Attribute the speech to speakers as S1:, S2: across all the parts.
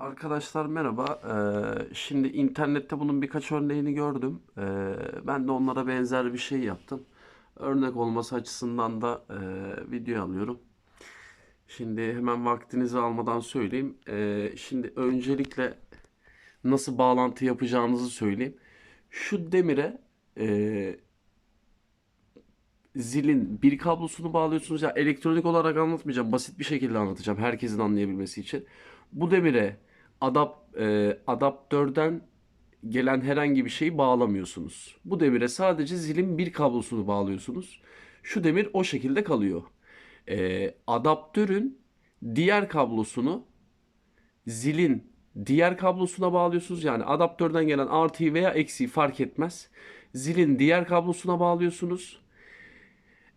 S1: Arkadaşlar merhaba. Ee, şimdi internette bunun birkaç örneğini gördüm. Ee, ben de onlara benzer bir şey yaptım. Örnek olması açısından da e, video alıyorum. Şimdi hemen vaktinizi almadan söyleyeyim. Ee, şimdi öncelikle nasıl bağlantı yapacağınızı söyleyeyim. Şu demire e, zilin bir kablosunu bağlıyorsunuz. Ya elektronik olarak anlatmayacağım. Basit bir şekilde anlatacağım herkesin anlayabilmesi için. Bu demire adap, e, adaptörden gelen herhangi bir şeyi bağlamıyorsunuz. Bu demire sadece zilin bir kablosunu bağlıyorsunuz. Şu demir o şekilde kalıyor. E, adaptörün diğer kablosunu zilin diğer kablosuna bağlıyorsunuz. Yani adaptörden gelen artıyı veya eksiği fark etmez. Zilin diğer kablosuna bağlıyorsunuz.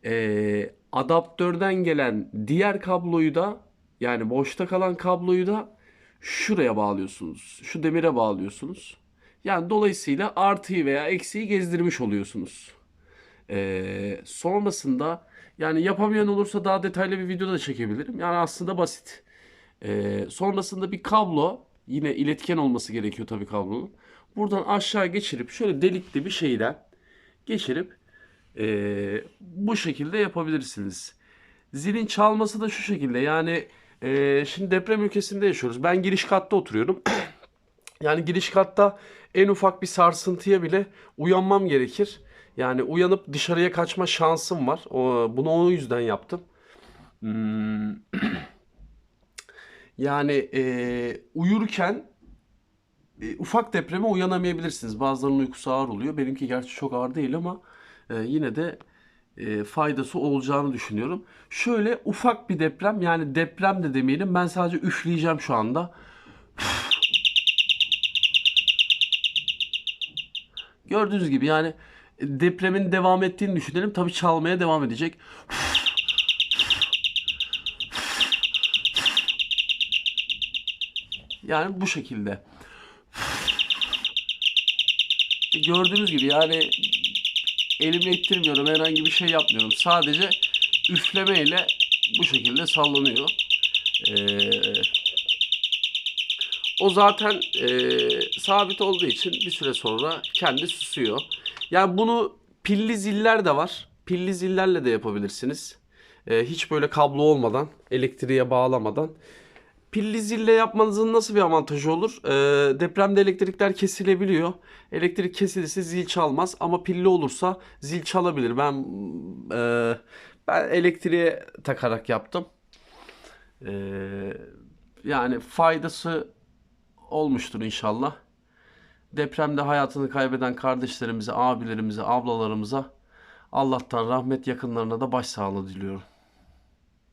S1: Ee, adaptörden gelen diğer kabloyu da yani boşta kalan kabloyu da şuraya bağlıyorsunuz. Şu demire bağlıyorsunuz. Yani dolayısıyla artıyı veya eksiği gezdirmiş oluyorsunuz. Ee, sonrasında yani yapamayan olursa daha detaylı bir video da çekebilirim. Yani aslında basit. Ee, sonrasında bir kablo yine iletken olması gerekiyor tabii kablonun. Buradan aşağı geçirip şöyle delikli bir şeyden geçirip ee, bu şekilde yapabilirsiniz. Zilin çalması da şu şekilde yani ee, şimdi deprem ülkesinde yaşıyoruz. Ben giriş katta oturuyorum. Yani giriş katta en ufak bir sarsıntıya bile uyanmam gerekir. Yani uyanıp dışarıya kaçma şansım var. O, bunu o yüzden yaptım. Hmm. Yani e, uyurken e, ufak depreme uyanamayabilirsiniz. Bazılarının uykusu ağır oluyor. Benimki gerçi çok ağır değil ama e, yine de e, faydası olacağını düşünüyorum. Şöyle ufak bir deprem yani deprem de demeyelim. Ben sadece üfleyeceğim şu anda. Gördüğünüz gibi yani depremin devam ettiğini düşünelim. Tabii çalmaya devam edecek. Yani bu şekilde. Gördüğünüz gibi yani elimle ittirmiyorum. Herhangi bir şey yapmıyorum. Sadece üflemeyle bu şekilde sallanıyor. Ee, o zaten e, sabit olduğu için bir süre sonra kendi susuyor. Yani bunu pilli ziller de var. Pilli zillerle de yapabilirsiniz. E, hiç böyle kablo olmadan, elektriğe bağlamadan. Pilli zille yapmanızın nasıl bir avantajı olur? E, depremde elektrikler kesilebiliyor. Elektrik kesilirse zil çalmaz ama pilli olursa zil çalabilir. Ben e, ben elektriğe takarak yaptım. E, yani faydası olmuştur inşallah. Depremde hayatını kaybeden kardeşlerimize, abilerimize, ablalarımıza Allah'tan rahmet yakınlarına da başsağlığı diliyorum.